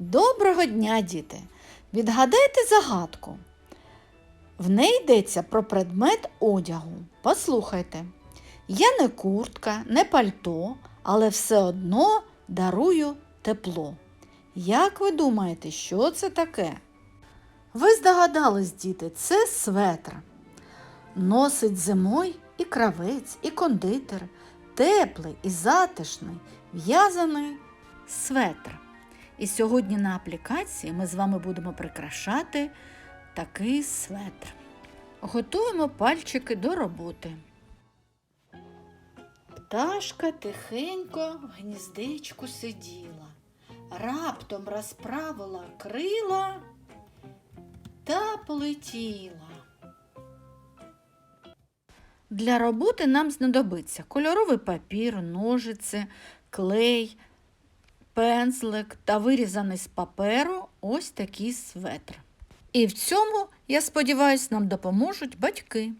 Доброго дня, діти! Відгадайте загадку. В неї йдеться про предмет одягу. Послухайте. Я не куртка, не пальто, але все одно дарую тепло. Як ви думаєте, що це таке? Ви здогадались, діти, це светр. Носить зимой і кравець, і кондитер, теплий і затишний, в'язаний светр. І сьогодні на аплікації ми з вами будемо прикрашати такий светр. Готуємо пальчики до роботи. Пташка тихенько в гніздечку сиділа, раптом розправила крила та полетіла. Для роботи нам знадобиться кольоровий папір, ножиці, клей, пензлик та вирізаний з паперу ось такий светр. І в цьому, я сподіваюся, нам допоможуть батьки.